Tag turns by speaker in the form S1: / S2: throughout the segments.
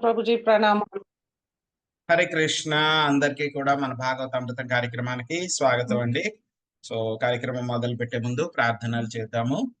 S1: ప్రభుజీ ప్రణామాలు.
S2: హరే కృష్ణ. అందరికీ కూడా మన భాగవత అమృతం కార్యక్రమానికి స్వాగతం అండి. సో కార్యక్రమం మొదలు పెట్టే ముందు ప్రార్థనలు చేద్దాము.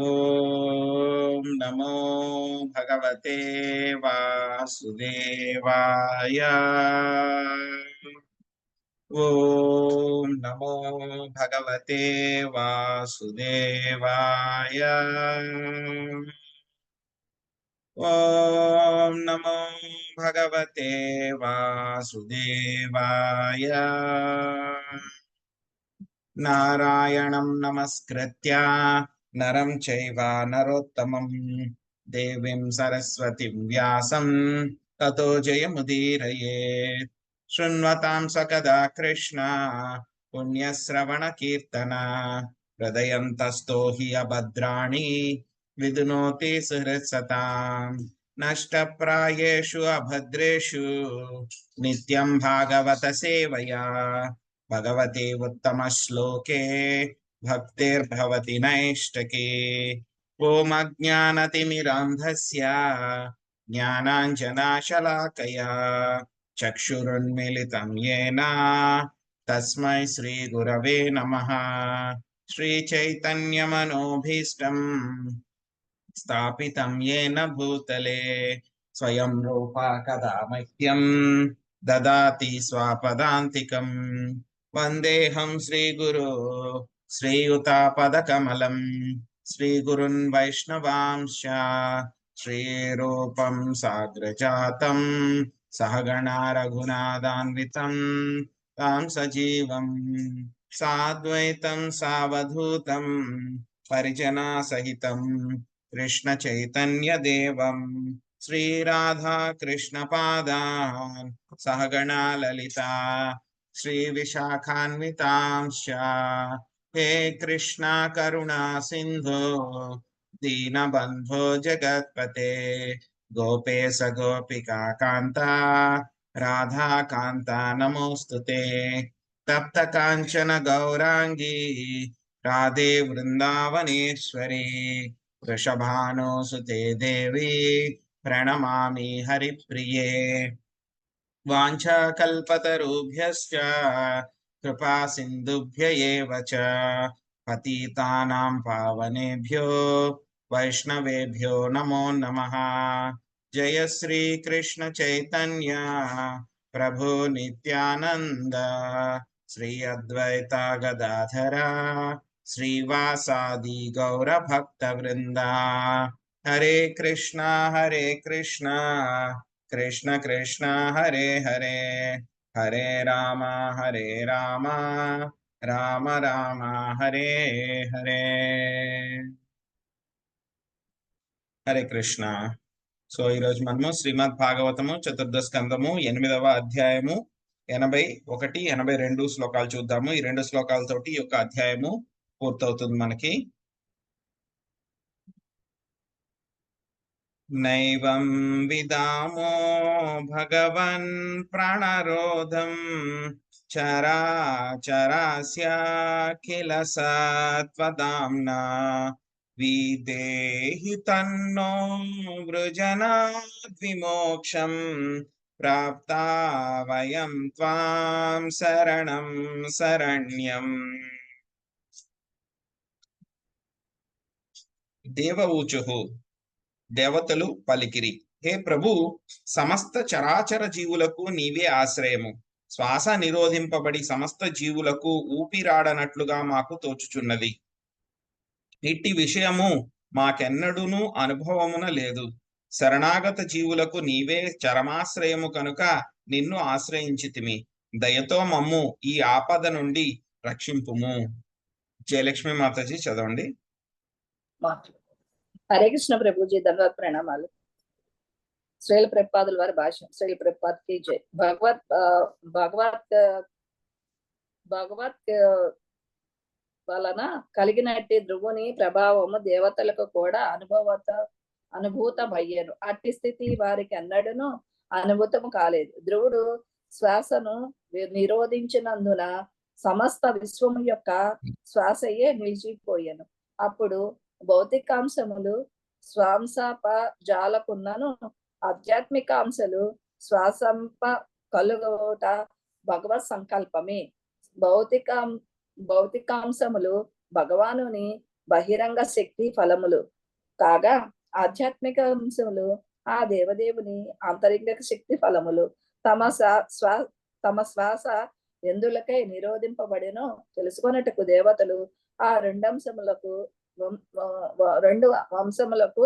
S2: ఓం నమో భగవతే వాసుదేవాయ. ఓం నమో భగవతే వాసుదేవాయ. ఓం నమో భగవతే వాసుదేవాయ. నారాయణం నమస్కృత్య నరం చైవ నరోత్తమం. దేవీం సరస్వతిం వ్యాసం తతో జయముదీరయేత్. శృణ్వతాం సకదా కృష్ణ పుణ్యశ్రవణ కీర్తన. హృదయంతస్థో హి అభద్రాణి विदुनोति सुहृत्सताम् नष्टप्रायेषु अभद्रेषु नित्यं भागवत सेवया भगवते उत्तमश्लोके भक्तिर्भवति नैष्टके ओमज्ञानतिमिरान्धस्य ज्ञानाञ्जनाशलाकया चक्षुरुन्मिलितं येन तस्मै श्रीगुरवे नमः श्रीचैतन्यमनोभीष्टम् स्थापितं येन भूतले स्वयं रूपा कदा मह्यम ददाति स्वापदान्तिकं वन्देऽहं श्रीगुरो श्रीयुतापदकमलं श्रीगुरुन् वैष्णवांश श्रीरूपं साग्रजातं सहगणा रघुनादान्वितं तां सजीवं साद्वैतं सावधूतं परिजना कृष्ण चैतन्य दें राधा कृष्ण श्रीराधाकृष्णपादान् सहगणा ललिता। श्री श्रीविशाखान्वितांश्च हे कृष्णा करुणा सिन्धो। दीनबन्धो जगत्पते। गोपेश गोपिका कांता राधा कांता नमोस्तुते तप्त कांचन गौरांगी राधे वृन्दावनेश्वरी। वृषभानुसुते देवी प्रणमा हरिप्रिये। वाञ्छाकल्पतरुभ्यश्च, कृपासिन्धुभ्य एव च। पतितानां पावनेभ्यो, वैष्णवेभ्यो नमो नमः। जय श्रीकृष्णचैतन्य प्रभो नित्यानन्द। श्री अद्वैता गदाधरा। శ్రీవాసాది గౌర భక్త వృంద హరే కృష్ణ హరే కృష్ణ కృష్ణ కృష్ణ హరే హరే హరే రామ హరే రామ రామ రామ హరే హరే. హరే కృష్ణ. సో ఈరోజు మనము శ్రీమద్ భాగవతము చతుర్థ స్కందము ఎనిమిదవ అధ్యాయము ఎనభై ఒకటి ఎనభై రెండు శ్లోకాలు చూద్దాము. ఈ రెండు శ్లోకాలతోటి ఈ యొక్క అధ్యాయము పూర్తవుతుంది మనకి నైవం విదామో భగవన్ ప్రాణరోధం చరాచరాస్యాఖిల సత్వదాంనా విదేహి తన్నో వృజనాద్విమోక్షం ప్రాప్తా వయం త్వాం శరణం శరణ్యం దేవఊచుహు దేవతలు పలికిరి. హే ప్రభు సమస్త చరాచర జీవులకు నీవే ఆశ్రయము. శ్వాస నిరోధింపబడి సమస్త జీవులకు ఊపిరాడనట్లుగా మాకు తోచుచున్నది. ఇట్టి విషయము మాకెన్నడూను అనుభవమున లేదు. శరణాగత జీవులకు నీవే చరమాశ్రయము కనుక నిన్ను ఆశ్రయించితిమి. దయతో మమ్ము ఈ ఆపద నుండి రక్షింపుము. జయలక్ష్మి మాతాజీ చదవండి.
S3: హరే కృష్ణ ప్రభుజీ ధన్యవాద ప్రణామాలు. శ్రేల ప్రపాదుల వారి భాష శ్రేల ప్రపాద్కి జై. భగవత్ భగవత్ భగవత్ వలన కలిగినట్టి ధ్రువుని ప్రభావము దేవతలకు కూడా అనుభవత అనుభూతమయ్యాను. అట్టి స్థితి వారికి అన్నడను అనుభూతము కాలేదు. ధ్రువుడు శ్వాసను నిరోధించినందున సమస్త విశ్వము యొక్క శ్వాసయే నిలిచిపోయాను. అప్పుడు భౌతికాంశములు స్వాంసాప జాలకున్నను ఆధ్యాత్మిక అంశాలు శ్వాసంప కలుగుట భగవత్ సంకల్పమే. భౌతిక భౌతికాంశములు భగవానుని బహిరంగ శక్తి ఫలములు. కాగా ఆధ్యాత్మిక అంశములు ఆ దేవదేవుని ఆంతరిక శక్తి ఫలములు. తమ స- తమ శ్వాస ఎందులకై నిరోధింపబడినో తెలుసుకొనటకు దేవతలు ఆ రెండంశములకు రెండు వంశములకు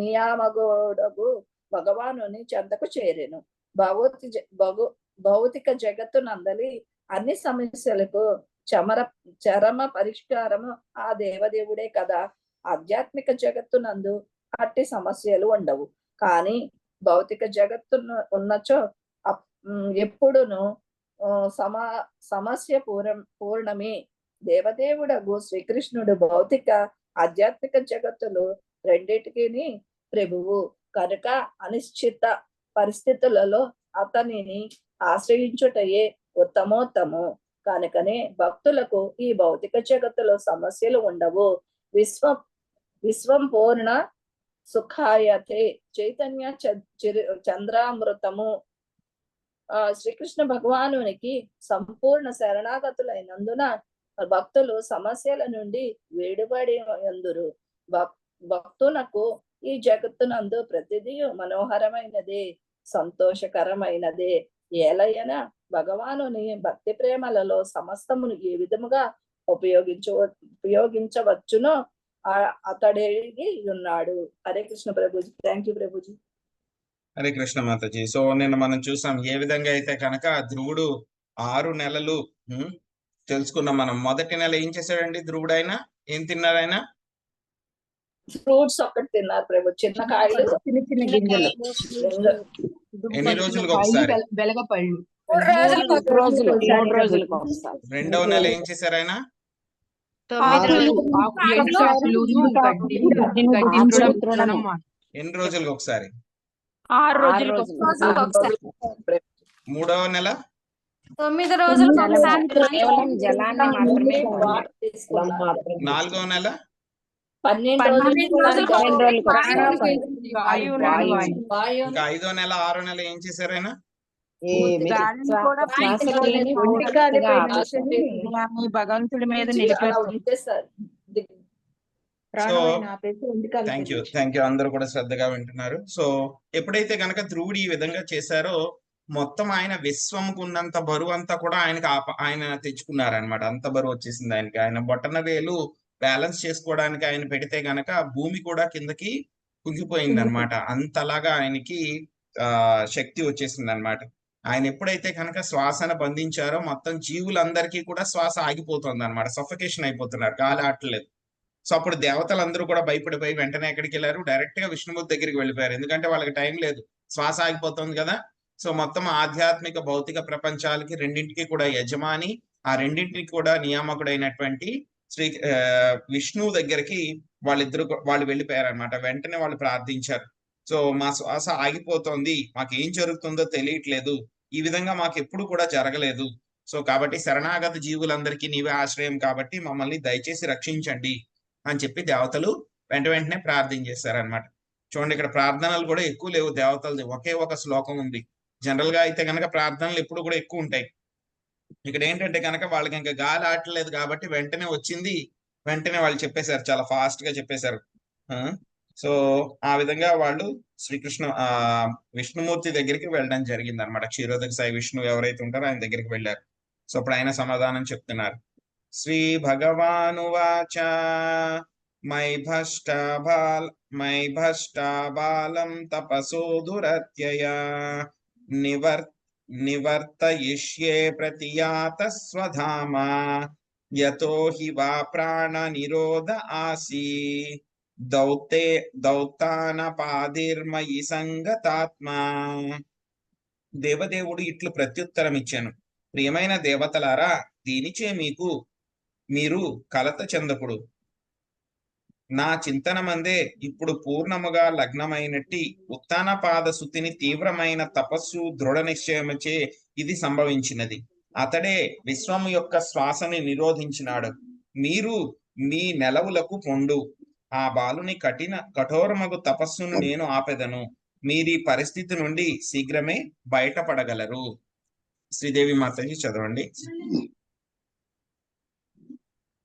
S3: నియామగోడకు భగవానుని చెంతకు చేరెను. భౌతి భగు భౌతిక జగత్తు నందలి అన్ని సమస్యలకు చమర చరమ పరిష్కారము ఆ దేవదేవుడే కదా. ఆధ్యాత్మిక జగత్తు నందు అట్టి సమస్యలు ఉండవు. కానీ భౌతిక జగత్తు ఉన్నచో ఎప్పుడును సమా సమ సమస్య పూర్ణ పూర్ణమే దేవదేవుడగు శ్రీకృష్ణుడు భౌతిక ఆధ్యాత్మిక జగత్తులు రెండిటికిని ప్రభువు. కనుక అనిశ్చిత పరిస్థితులలో అతనిని ఆశ్రయించుటయే ఉత్తమోత్తము. కనుకనే భక్తులకు ఈ భౌతిక జగత్తులో సమస్యలు ఉండవు. విశ్వ విశ్వం పూర్ణ సుఖాయతే. చైతన్య చ- చిరు- చంద్రామృతము. ఆ శ్రీకృష్ణ భగవానునికి సంపూర్ణ శరణాగతులైనందున భక్తులు సమస్యల నుండి వేడుబడి ఎందురు? భక్ భక్తునకు ఈ జగత్తునందు ప్రతిదీ మనోహరమైనదే సంతోషకరమైనదే. ఏలయన భగవానుని భక్తి ప్రేమలలో సమస్తమును ఏ విధముగా ఉపయోగించ ఉపయోగించవచ్చునో ఆ- అతడిగి ఉన్నాడు. Hare Krishna Prabhuji. Thank you Prabhuji.
S2: Hare Krishna Mataji. So నిన్న మనం చూసాం ఏ విధంగా అయితే కనుక ధ్రువుడు ఆరు నెలలు తెలుసుకున్నాం మనం. మొదటి నెల ఏం చేశాడండి? ధ్రువుడు ఆయన ఏం తిన్నారు ఆయన
S3: ఫ్రూట్స్ ఒక్కటి తిన్నారు ప్రభు. చిన్న కాయలు
S1: చిన్న చిన్న గింజలు.
S2: ఎన్ని రోజులకు ఒకసారి?
S1: వెలగ పళ్ళు
S4: మూడు రోజులకు
S1: మూడు రోజులు. మూడు రోజులకు ఒకసారి.
S2: రెండవ నెల ఏం చేశారు ఆయన. ఎన్ని రోజులకు ఒకసారి?
S4: ఆరు రోజులకు
S2: మూడవ నెల?
S4: తొమ్మిది
S1: నెల కేవలం జలాన్ని మాత్రమే
S2: నెల?
S3: రోజులు. వాయు
S2: ఇంకా ఐదో నెల ఆరో నెల ఏం చేశారు ఆయన
S1: ఏమి
S4: గాలిని కూడా
S1: శ్వాస లేని
S3: పూర్తిగా
S1: పూర్తిగా
S3: ఆపేసి
S1: ఆపేసి
S4: మీ భగవంతుడి మీద
S2: థ్యాంక్ యూ థ్యాంక్ యూ అందరూ కూడా శ్రద్ధగా వింటున్నారు. సో ఎప్పుడైతే గనక ధ్రువుడు ఈ విధంగా చేశారో మొత్తం ఆయన విశ్వంకు ఉన్నంత బరువు అంతా కూడా ఆయనకి ఆయన తెచ్చుకున్నారనమాట అంత బరువు వచ్చేసింది ఆయనకి. ఆయన బొట్టన వేలు బ్యాలెన్స్ చేసుకోవడానికి ఆయన పెడితే గనక భూమి కూడా కిందకి కుంగిపోయింది. అనమాట అంతలాగా ఆయనకి ఆ శక్తి వచ్చేసింది అనమాట ఆయన ఎప్పుడైతే కనుక శ్వాసను బంధించారో మొత్తం జీవులందరికీ కూడా శ్వాస ఆగిపోతుంది అనమాట సఫకేషన్ అయిపోతున్నారు. గాలి ఆటలేదు. సో అప్పుడు దేవతలందరూ కూడా భయపడిపోయి వెంటనే ఎక్కడికి వెళ్ళారు డైరెక్ట్గా విష్ణుమూర్తి దగ్గరికి వెళ్ళిపోయారు. ఎందుకంటే వాళ్ళకి టైం లేదు. శ్వాస ఆగిపోతుంది కదా. సో మొత్తం ఆధ్యాత్మిక భౌతిక ప్రపంచాలకి రెండింటికి కూడా యజమాని ఆ రెండింటికి కూడా నియామకుడైనటువంటి శ్రీ ఆ, విష్ణువు దగ్గరికి వాళ్ళిద్దరు వాళ్ళు వెళ్ళిపోయారు అనమాట వెంటనే వాళ్ళు ప్రార్థించారు. సో మా శ్వాస ఆగిపోతోంది మాకు ఏం జరుగుతుందో తెలియట్లేదు ఈ విధంగా మాకు ఎప్పుడు కూడా జరగలేదు. సో కాబట్టి శరణాగత జీవులందరికీ నీవే ఆశ్రయం కాబట్టి మమ్మల్ని దయచేసి రక్షించండి అని చెప్పి దేవతలు వెంట వెంటనే ప్రార్థన చేశారనమాట చూడండి ఇక్కడ ప్రార్థనలు కూడా ఎక్కువ లేవు దేవతలది. ఒకే ఒక శ్లోకం ఉంది. జనరల్గా అయితే కనుక ప్రార్థనలు ఎప్పుడు కూడా ఎక్కువ ఉంటాయి. ఇక్కడ ఏంటంటే కనుక వాళ్ళకి ఇంకా గాలి ఆటలేదు కాబట్టి వెంటనే వచ్చింది వెంటనే వాళ్ళు చెప్పేశారు చాలా ఫాస్ట్గా చెప్పేశారు. ఆ, సో ఆ విధంగా వాళ్ళు శ్రీకృష్ణ ఆ విష్ణుమూర్తి దగ్గరికి వెళ్ళడం జరిగింది అనమాట క్షీరోదక సాయి విష్ణు ఎవరైతే ఉంటారో ఆయన దగ్గరికి వెళ్ళారు. సో అప్పుడు ఆయన సమాధానం చెప్తున్నారు. శ్రీ భగవానువాచ మై భష్ట బాల్ మై భష్ట బాలం తపసో దురత్యయా. నివర్ నివర్తయిష్యే ప్రతియాత స్వధామ యతో హి వా ప్రాణ నిరోధ ఆసీ దౌతే దౌతాన పాదిర్మయి సంగతాత్మా దేవదేవుడు ఇట్లు ప్రత్యుత్తరం ఇచ్చాను ప్రియమైన దేవతలారా దీనిచే మీకు మీరు కలత చెందకుడు. నా చింతనమందే. ఇప్పుడు పూర్ణముగా లగ్నమైనట్టి ఉత్తాన పాద తీవ్రమైన తపస్సు దృఢ నిశ్చయముచే ఇది సంభవించినది. అతడే విశ్వము యొక్క శ్వాసని నిరోధించినాడు. మీరు మీ నెలవులకు పొండు. ఆ బాలుని కఠిన కఠోరమగు తపస్సును నేను ఆపెదను. మీరీ పరిస్థితి నుండి శీఘ్రమే బయటపడగలరు. శ్రీదేవి మాతజీ చదవండి.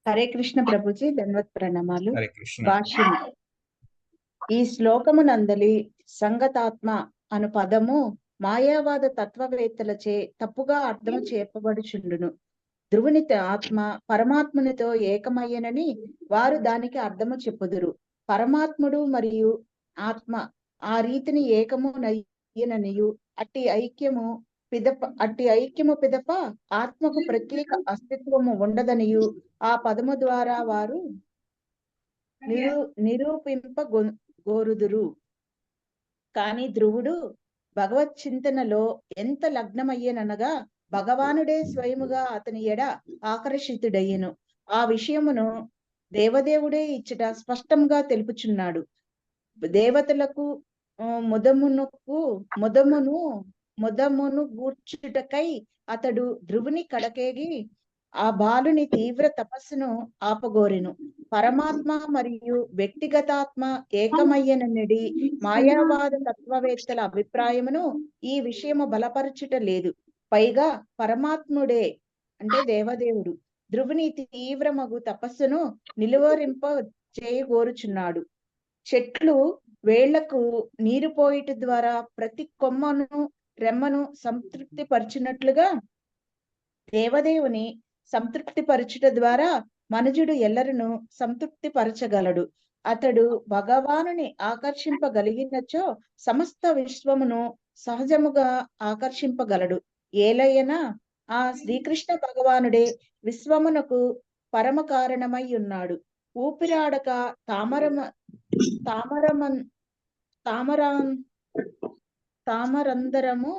S5: హరే కృష్ణ ప్రభుజీ ధన్వత్ ప్రణామాలు. భాష్యం ఈ శ్లోకమునందలి సంగతాత్మ అను పదము మాయావాద తత్వవేత్తలచే తప్పుగా అర్థము చెప్పబడుచుండును ధ్రువుని ఆత్మ పరమాత్మునితో ఏకమయ్యనని వారు దానికి అర్థము చెప్పుదురు. పరమాత్ముడు మరియు ఆత్మ ఆ రీతిని ఏకము నయ్యననియు అట్టి ఐక్యము పిదప అట్టి ఐక్యము పిదప ఆత్మకు ప్రత్యేక అస్తిత్వము ఉండదనియు. ఆ పదము ద్వారా వారు నిరూ నిరూపింప గోరుదురు. కాని ధ్రువుడు భగవత్ చింతనలో ఎంత లగ్నమయ్యననగా భగవానుడే స్వయముగా అతని ఎడ ఆకర్షితుడయ్యను. ఆ విషయమును దేవదేవుడే ఇచ్చట స్పష్టంగా తెలుపుచున్నాడు. దేవతలకు ముదమునకు ముదమును ముదమును గూర్చుటకై అతడు ధ్రువుని కడకేగి ఆ బాలుని తీవ్ర తపస్సును ఆపగోరెను. పరమాత్మ మరియు వ్యక్తిగతాత్మ ఏకమయ్యనడి మాయావాద తత్వవేత్తల అభిప్రాయమును ఈ విషయము బలపరచుట లేదు. పైగా పరమాత్ముడే అంటే దేవదేవుడు. ధ్రువుని తీవ్రమగు తపస్సును నిలువరింప చేయగోరుచున్నాడు. చెట్లు వేళ్ళకు నీరు పోయిట ద్వారా ప్రతి కొమ్మను రెమ్మను సంతృప్తి పరిచినట్లుగా దేవదేవుని సంతృప్తి పరచుట ద్వారా మనుజుడు ఎల్లరను సంతృప్తి పరచగలడు అతడు భగవానుని ఆకర్షింపగలిగినచో సమస్త విశ్వమును సహజముగా ఆకర్షింపగలడు. ఏలయన ఆ శ్రీకృష్ణ భగవానుడే విశ్వమునకు పరమ కారణమై ఉన్నాడు. ఊపిరాడక తామరమ తామరమన్ తామరాన్ తామరందరము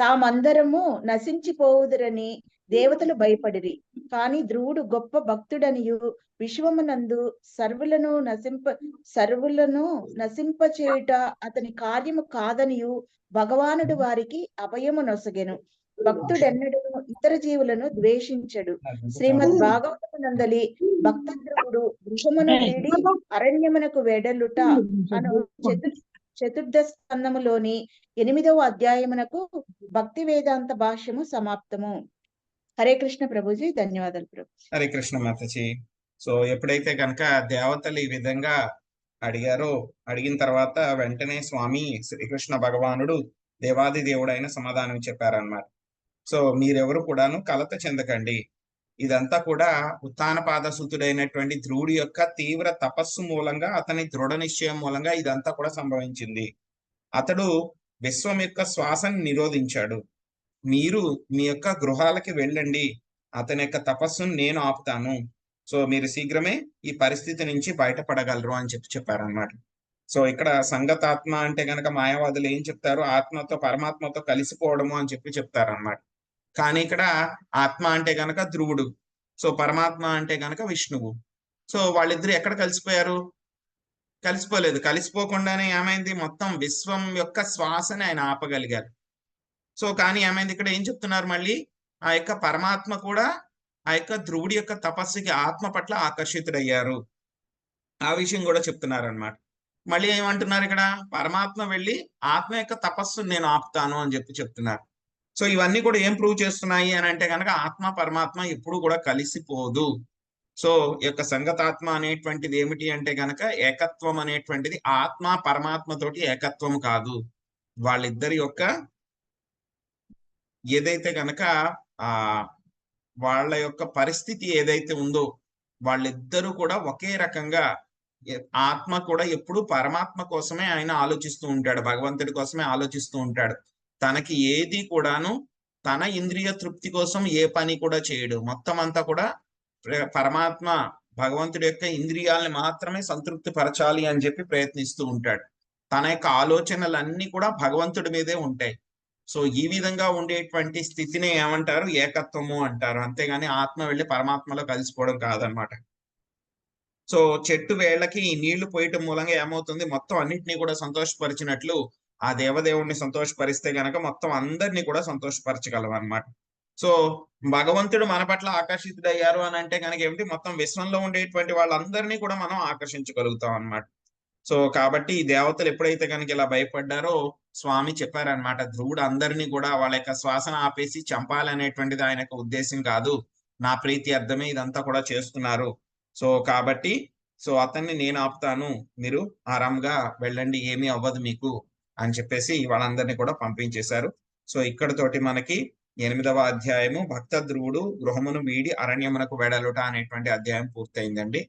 S5: తామందరము నశించిపోవుదురని దేవతలు భయపడిరి. కాని ధ్రువుడు గొప్ప భక్తుడనియు. విశ్వమునందు సర్వులను నశింప సర్వులను నశింపచేయుట అతని కార్యము కాదనియు. భగవానుడు వారికి అభయము నొసగెను. భక్తుడెన్నడూ ఇతర జీవులను ద్వేషించడు. శ్రీమద్ భాగవతమునందలి భక్త ధ్రువుడు గృహమును వీడి అరణ్యమునకు వెడలుట అను చతు చతుర్థ స్కందములోని ఎనిమిదవ అధ్యాయమునకు భక్తి వేదాంత భాష్యము సమాప్తము. హరే కృష్ణ ప్రభుజీ ధన్యవాదాలు ప్రభు
S2: హరే కృష్ణ మాతజీ. సో ఎప్పుడైతే కనుక దేవతలు ఈ విధంగా అడిగారో అడిగిన తర్వాత వెంటనే స్వామి శ్రీకృష్ణ భగవానుడు దేవాది దేవుడైన సమాధానం చెప్పారన్నమాట. సో మీరెవరు కూడాను కలత చెందకండి. ఇదంతా కూడా ఉత్తానపాద సుతుడైనటువంటి ధ్రువుడి యొక్క తీవ్ర తపస్సు మూలంగా అతని దృఢ నిశ్చయం మూలంగా ఇదంతా కూడా సంభవించింది. అతడు విశ్వం యొక్క శ్వాసను నిరోధించాడు. మీరు మీ యొక్క గృహాలకి వెళ్ళండి. అతని యొక్క తపస్సును నేను ఆపుతాను. సో మీరు శీఘ్రమే ఈ పరిస్థితి నుంచి బయటపడగలరు అని చెప్పి చెప్పారనమాట సో ఇక్కడ సంగతాత్మ అంటే గనక మాయావాదులు ఏం చెప్తారు? ఆత్మతో పరమాత్మతో కలిసిపోవడము అని చెప్పి చెప్తారనమాట కానీ ఇక్కడ ఆత్మ అంటే గనక ధ్రువుడు. సో పరమాత్మ అంటే గనక విష్ణువు. సో వాళ్ళిద్దరు ఎక్కడ కలిసిపోయారు? కలిసిపోలేదు. కలిసిపోకుండానే ఏమైంది? మొత్తం విశ్వం యొక్క శ్వాసని ఆయన ఆపగలిగారు. సో కానీ ఏమైంది? ఇక్కడ ఏం చెప్తున్నారు మళ్ళీ? ఆ యొక్క పరమాత్మ కూడా ఆ యొక్క ధ్రువుడి యొక్క తపస్సుకి ఆత్మ పట్ల ఆకర్షితుడయ్యారు. ఆ విషయం కూడా చెప్తున్నారు అనమాట మళ్ళీ ఏమంటున్నారు ఇక్కడ? పరమాత్మ వెళ్ళి ఆత్మ యొక్క తపస్సును నేను ఆపుతాను అని చెప్పి చెప్తున్నారు. సో ఇవన్నీ కూడా ఏం ప్రూవ్ చేస్తున్నాయి అని అంటే కనుక ఆత్మ పరమాత్మ ఎప్పుడు కూడా కలిసిపోదు. సో ఈ యొక్క సంగతాత్మ అనేటువంటిది ఏమిటి అంటే గనక ఏకత్వం అనేటువంటిది ఆత్మ పరమాత్మ తోటి ఏకత్వం కాదు. వాళ్ళిద్దరి యొక్క ఏదైతే గనక ఆ వాళ్ళ యొక్క పరిస్థితి ఏదైతే ఉందో వాళ్ళిద్దరూ కూడా ఒకే రకంగా ఆత్మ కూడా ఎప్పుడు పరమాత్మ కోసమే ఆయన ఆలోచిస్తూ ఉంటాడు భగవంతుడి కోసమే ఆలోచిస్తూ ఉంటాడు. తనకి ఏది కూడాను తన ఇంద్రియ తృప్తి కోసం ఏ పని కూడా చేయడు. మొత్తం అంతా కూడా పరమాత్మ భగవంతుడి యొక్క ఇంద్రియాలని మాత్రమే సంతృప్తి పరచాలి అని చెప్పి ప్రయత్నిస్తూ ఉంటాడు. తన యొక్క ఆలోచనలన్నీ కూడా భగవంతుడి మీదే ఉంటాయి. సో ఈ విధంగా ఉండేటువంటి స్థితిని ఏమంటారు? ఏకత్వము అంటారు. అంతేగాని ఆత్మ వెళ్ళి పరమాత్మలో కలిసిపోవడం కాదనమాట. సో చెట్టు వేళ్ళకి ఈ నీళ్ళు పోయటం మూలంగా ఏమవుతుంది? మొత్తం అన్నిటినీ కూడా సంతోషపరిచినట్లు ఆ దేవదేవుణ్ణి సంతోషపరిస్తే గనక మొత్తం అందరినీ కూడా సంతోషపరచగలం అనమాట సో భగవంతుడు మన పట్ల ఆకర్షితుడయ్యారు అని అంటే కనుక ఏమిటి? మొత్తం విశ్వంలో ఉండేటువంటి వాళ్ళందరినీ కూడా మనం ఆకర్షించగలుగుతాం అనమాట సో కాబట్టి ఈ దేవతలు ఎప్పుడైతే కనుక ఇలా భయపడ్డారో స్వామి చెప్పారనమాట ధ్రువుడు అందరినీ కూడా వాళ్ళ యొక్క శ్వాసన ఆపేసి చంపాలనేటువంటిది ఆయన యొక్క ఉద్దేశం కాదు. నా ప్రీతి అర్థమే ఇదంతా కూడా చేస్తున్నారు. సో కాబట్టి సో అతన్ని నేను ఆపుతాను. మీరు ఆరాంగా వెళ్ళండి. ఏమీ అవ్వదు మీకు. అని చెప్పేసి వాళ్ళందరినీ కూడా పంపించేశారు. సో ఇక్కడతోటి మనకి ఎనిమిదవ అధ్యాయము భక్త ధ్రువుడు గృహమును వీడి అరణ్యమునకు వెడలుట అనేటువంటి అధ్యాయం పూర్తయిందండి.